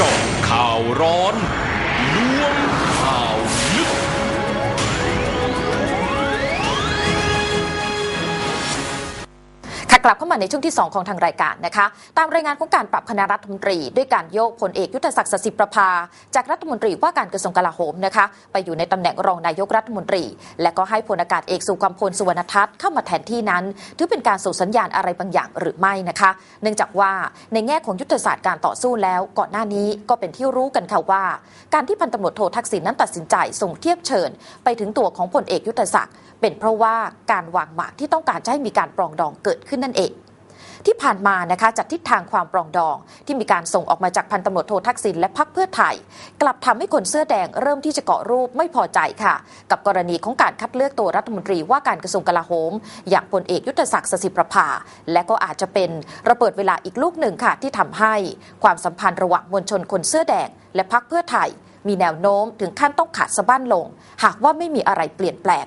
จาะข่าวร้อน กลับเข้ามาในช่วงที่ 2 ของทางรายการนะคะ ตามรายงานของการปรับคณะรัฐมนตรี ด้วยการโยกพลเอกยุทธศักดิ์สสิประภา จากรัฐมนตรีว่าการกระทรวงกลาโหมนะคะ ไปอยู่ในตำแหน่งรองนายกรัฐมนตรี และก็ให้พลอากาศเอกสุกัมพลสุวรรณทัศน์เข้ามาแทนที่นั้น ถือเป็นการส่งสัญญาณอะไรบางอย่างหรือไม่นะคะ เนื่องจากว่าในแง่ของยุทธศาสตร์การต่อสู้แล้ว ก่อนหน้านี้ก็เป็นที่รู้กันค่ะว่า การที่พันตำรวจโททักษิณนั้นตัดสินใจส่งเทียบเชิญ ไปถึงตัวของพลเอกยุทธศักดิ์ เป็นเพราะว่าการวางหมากที่ต้องการจะให้มีการปรองดองเกิดขึ้นนั่นเองที่ผ่านมานะคะจากทิศทางความปรองดอง ที่มีการส่งออกมาจากพันตำรวจโททักษิณและพักเพื่อไทย กลับทำให้คนเสื้อแดงเริ่มที่จะเกาะรูปไม่พอใจค่ะ กับกรณีของการคัดเลือกตัวรัฐมนตรีว่าการกระทรวงกลาโหม อย่างพลเอกยุทธศักดิ์สสิประภา และก็อาจจะเป็นระเบิดเวลาอีกลูกหนึ่งค่ะ ที่ทำให้ความสัมพันธ์ระหว่างมวลชนคนเสื้อแดง และพักเพื่อไทย มีแนวโน้มถึงขั้นต้องขาดสะบั้นลง หากว่าไม่มีอะไรเปลี่ยนแปลง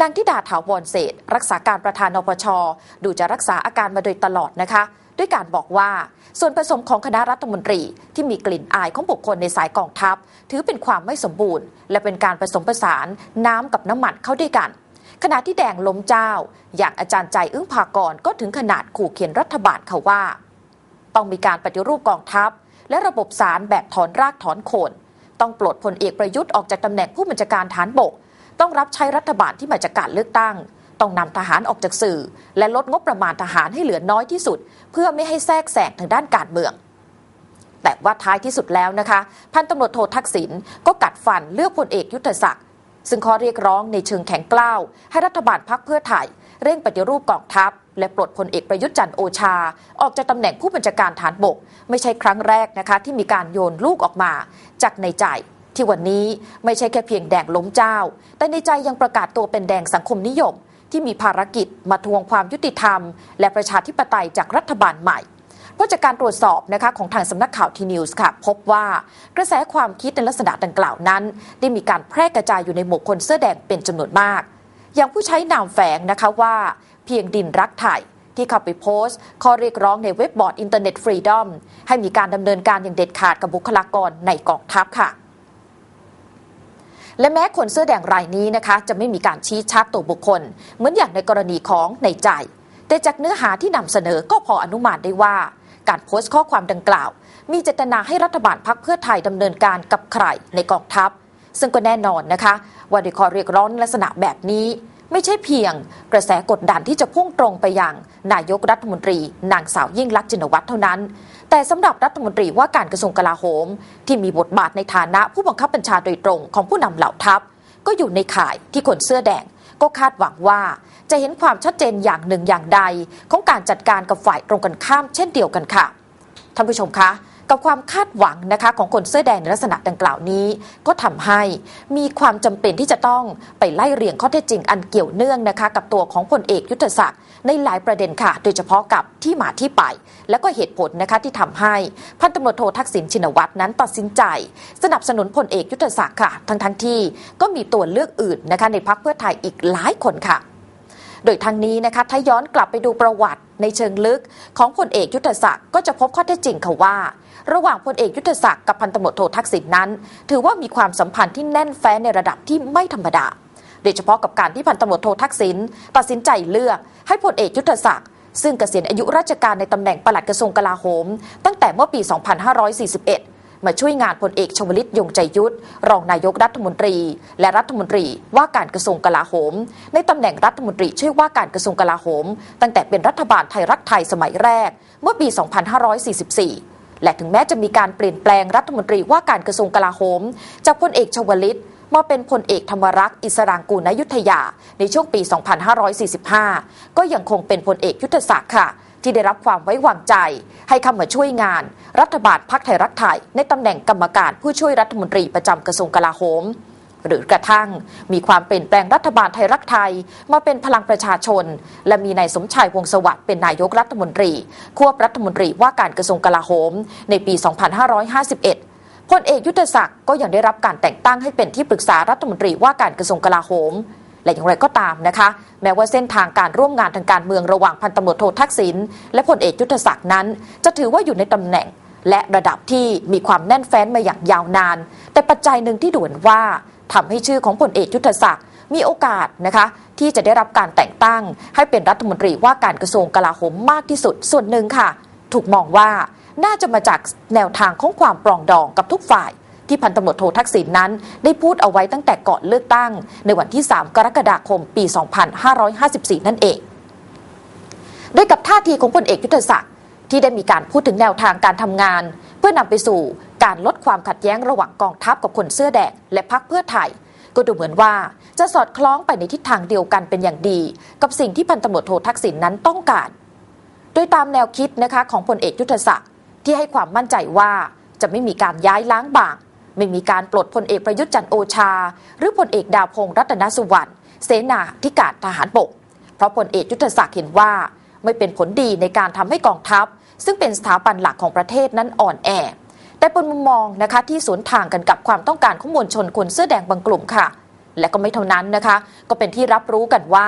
นางธิดาถาวรเศษ รักษาการประธานนปช ดูจะรักษาอาการมาโดยตลอดนะคะ ด้วยการบอกว่า ส่วนผสมของคณะรัฐมนตรีที่มีกลิ่นอายของบุคคลในสายกองทัพ ถือเป็นความไม่สมบูรณ์ และเป็นการผสมผสานน้ำกับน้ำมันเข้าด้วยกันขณะที่แดงล้มเจ้า อย่างอาจารย์ใจอึ้งภากรก็ถึงขนาดขู่เขียนรัฐบาลเขาว่า ต้องมีการปฏิรูปกองทัพ และระบบสารแบบถอนรากถอนโคน ต้องปลดพลเอกประยุทธ์ออกจากตำแหน่งผู้บัญชาการฐานบก ต้องรับใช้รัฐบาลที่มาจากการเลือกตั้ง ต้องนำทหารออกจากสื่อ และลดงบประมาณทหารให้เหลือน้อยที่สุด เพื่อไม่ให้แทรกแซงทางด้านการเมือง แต่ว่าท้ายที่สุดแล้วนะคะ พันตำรวจโททักษิณก็กัดฟันเลือกพลเอกยุทธศักดิ์ซึ่งข้อเรียกร้องในเชิงแข็งกล้าว ให้รัฐบาลพักเพื่อไทยเร่งปฏิรูปกองทัพ และปลดพลเอกประยุทธ์จันทร์โอชา ออกจากตำแหน่งผู้บัญชาการฐานบก ไม่ใช่ครั้งแรกนะคะที่มีการโยนลูกออกมา จากในใจ ที่วันนี้ไม่ใช่แค่เพียงแดงล้มเจ้า แต่ในใจยังประกาศตัวเป็นแดงสังคมนิยม ที่มีภารกิจมาทวงความยุติธรรม และประชาธิปไตยจากรัฐบาลใหม่เพราะจากการตรวจสอบนะคะของทางสำนักข่าวทีนิวส์ค่ะ พบว่ากระแสความคิดในลักษณะดังกล่าวนั้น ได้มีการแพร่กระจายอยู่ในหมู่คนเสื้อแดงเป็นจำนวนมาก อย่างผู้ใช้นามแฝงนะคะว่า เพียงดินรักไทยที่เข้าไปโพสต์ ข้อเรียกร้องในเว็บบอร์ดอินเทอร์เน็ตฟรีดอมให้มีการดำเนินการอย่างเด็ดขาดกับบุคลากรในกองทัพค่ะ และแม้คนเสื้อแดงรายนี้นะคะจะไม่มีการชี้ชัดตัวบุคคล เหมือนอย่างในกรณีของในใจ แต่จากเนื้อหาที่นำเสนอก็พออนุมานได้ว่า การโพสต์ข้อความดังกล่าว มีเจตนาให้รัฐบาลพักเพื่อไทยดำเนินการกับใครในกองทัพ ซึ่งก็แน่นอนนะคะว่าในข้อเรียกร้องลักษณะแบบนี้ ไม่ใช่เพียงกระแสกดดันที่จะพุ่งตรงไปยังนายกรัฐมนตรี นางสาวยิ่งลักษณ์จินวัตรเท่านั้น แต่สำหรับรัฐมนตรีว่าการกระทรวงกลาโหม ที่มีบทบาทในฐานะผู้บังคับบัญชาโดยตรงของผู้นำเหล่าทัพ ก็อยู่ในข่ายที่คนเสื้อแดง ก็คาดหวังว่า จะเห็นความชัดเจนอย่างหนึ่งอย่างใด ของการจัดการกับฝ่ายตรงกันข้ามเช่นเดียวกันค่ะท่านผู้ชมคะ กับความคาดหวังนะคะของคนเสื้อแดงในลักษณะดังกล่าวนี้ ก็ทำให้มีความจำเป็นที่จะต้องไปไล่เรียงข้อเท็จจริงอันเกี่ยวเนื่องนะคะกับตัวของพลเอกยุทธศักดิ์ในหลายประเด็นค่ะ โดยเฉพาะกับที่มาที่ไป และก็เหตุผลนะคะที่ทำให้พันตำรวจโททักษิณชินวัตรนั้นตัดสินใจ สนับสนุนพลเอกยุทธศักดิ์ค่ะ ทั้งทั้งที่ก็มีตัวเลือกอื่นนะคะในพักเพื่อไทยอีกหลายคนค่ะ โดยทางนี้นะคะถ้าย้อนกลับไปดูประวัติในเชิงลึกของพลเอกยุทธศักดิ์ก็จะพบข้อเท็จจริงค่ะว่า ระหว่างพลเอกยุทธศักดิ์กับพันตำรวจโททักษิณนั้น ถือว่ามีความสัมพันธ์ที่แน่นแฟ้นในระดับที่ไม่ธรรมดา โดยเฉพาะกับการที่พันตำรวจโททักษิณตัดสินใจเลือก ให้พลเอกยุทธศักดิ์ซึ่งเกษียณอายุราชการในตำแหน่งปลัดกระทรวงกลาโหม ตั้งแต่เมื่อปี 2541มาช่วยงานพลเอกชวลิตยงใจยุทธรองนายกรัฐมนตรี และรัฐมนตรีว่าการกระทรวงกลาโหม ในตำแหน่งรัฐมนตรีช่วยว่าการกระทรวงกลาโหม ตั้งแต่เป็นรัฐบาลไทยรักไทยสมัยแรก เมื่อปี 2544 และถึงแม้จะมีการเปลี่ยนแปลงรัฐมนตรีว่าการกระทรวงกลาโหม จากพลเอกชวลิตมาเป็นพลเอกธรรมรักษ์อิสรางกูลนยุทธยา ในช่วงปี 2545 ก็ยังคงเป็นพลเอกยุทธศักดิ์ค่ะ ที่ได้รับความไว้วางใจ ให้เข้ามาช่วยงาน รัฐบาลพักไทยรักไทยในตำแหน่งกรรมการผู้ช่วยรัฐมนตรีประจำกระทรวงกลาโหม หรือกระทั่งมีความเปลี่ยนแปลงรัฐบาลไทยรักไทย มาเป็นพลังประชาชน และมีนายสมชายวงสวัสดิ์เป็นนายกรัฐมนตรี ควบรัฐมนตรีว่าการกระทรวงกลาโหม ในปี 2551พลเอกยุทธศักดิ์ก็ยังได้รับการแต่งตั้งให้เป็นที่ปรึกษารัฐมนตรีว่าการกระทรวงกลาโหม และอย่างไรก็ตามนะคะ แม้ว่าเส้นทางการร่วมงานทางการเมืองระหว่างพันตำรวจโททักษิณและพลเอกยุทธศักดิ์นั้น จะถือว่าอยู่ในตำแหน่ง และระดับที่มีความแน่นแฟ้นมาอย่างยาวนาน แต่ปัจจัยหนึ่งที่ด่วนว่า ทำให้ชื่อของพลเอกยุทธศักดิ์มีโอกาสนะคะที่จะได้รับการแต่งตั้ง ให้เป็นรัฐมนตรีว่าการกระทรวงกลาโหมมากที่สุดส่วนหนึ่งค่ะ ถูกมองว่าน่าจะมาจากแนวทางของความปรองดองกับทุกฝ่ายที่พันตำรวจโททักษิณนนั้น ได้พูดเอาไว้ตั้งแต่ก่อนเลือกตั้ง ในวันที่ 3 กรกฎาคมปี 2554 นั่นเองโดยกับท่าทีของพลเอกยุทธศักดิ์ที่ได้มีการพูดถึงแนวทางการทำงาน เพื่อนำไปสู่ การลดความขัดแย้งระหว่างกองทัพกับคนเสื้อแดงและพักเพื่อไทย ก็ดูเหมือนว่าจะสอดคล้องไปในทิศทางเดียวกันเป็นอย่างดี กับสิ่งที่พันตำรวจโททักษิณนนั้นต้องการ โดยตามแนวคิดนะคะของพลเอกยุทธศักดิ์ที่ให้ความมั่นใจว่าจะไม่มีการย้ายล้างบาง ไม่มีการปลดพลเอกประยุทธ์จันโอชา หรือพลเอกดาวพงษ์รัตนสุวรรณเสนาธิการทหารบก เพราะพลเอกยุทธศักดิ์เห็นว่า ไม่เป็นผลดีในการทำให้กองทัพ ซึ่งเป็นสถาบันหลักของประเทศนั้นอ่อนแอ แต่เป็นมุมมองนะคะที่สวนทางกันกับความต้องการของมวลชนคนเสื้อแดงบางกลุ่มค่ะ และก็ไม่เท่านั้นนะคะ ก็เป็นที่รับรู้กันว่า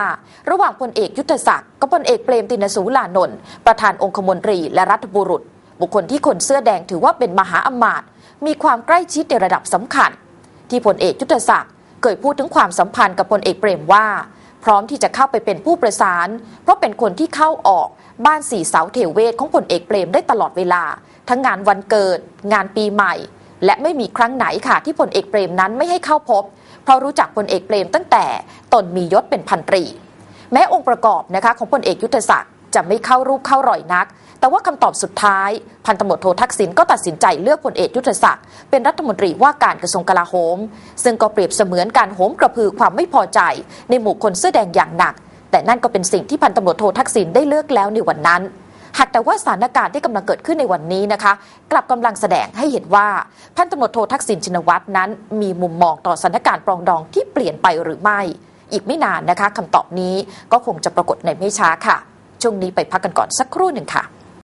ระหว่างพลเอกยุทธศักดิ์กับพลเอกเปรมตินสูลานนท์ประธานองคมนตรีและรัฐบุรุษ บุคคลที่คนเสื้อแดงถือว่าเป็นมหาอมาตย์มีความใกล้ชิดในระดับสำคัญ ที่พลเอกยุทธศักดิ์เคยพูดถึงความสัมพันธ์กับพลเอกเปรมว่า พร้อมที่จะเข้าไปเป็นผู้ประสาน เพราะเป็นคนที่เข้าออกบ้านสี่เสาเทเวศของพลเอกเปรมได้ตลอดเวลา ทั้งงานวันเกิด งานปีใหม่ และไม่มีครั้งไหนค่ะที่พลเอกเปรมนั้นไม่ให้เข้าพบ เพราะรู้จักพลเอกเปรมตั้งแต่ตนมียศเป็นพันตรี แม้องค์ประกอบนะคะของพลเอกยุทธศักดิ์จะไม่เข้ารูปเข้ารอยนัก แต่ว่าคำตอบสุดท้าย พันตำรวจโททักษิณก็ตัดสินใจเลือกพลเอกยุทธศักดิ์เป็นรัฐมนตรีว่าการกระทรวงกลาโหม ซึ่งก็เปรียบเสมือนการโหมกระพือความไม่พอใจ ในหมู่คนเสื้อแดงอย่างหนัก แต่นั่นก็เป็นสิ่งที่พันตำรวจโททักษิณได้เลือกแล้วในวันนั้น หากแต่ว่าสถานการณ์ที่กำลังเกิดขึ้นในวันนี้นะคะ กลับกำลังแสดงให้เห็นว่าพันตำรวจโททักษิณชินวัตรนั้น มีมุมมองต่อสถานการณ์ปรองดองที่เปลี่ยนไปหรือไม่ อีกไม่นานนะคะคำตอบนี้ก็คงจะปรากฏในไม่ช้าค่ะ ช่วงนี้ไปพักกันก่อนสักครู่หนึ่งค่ะ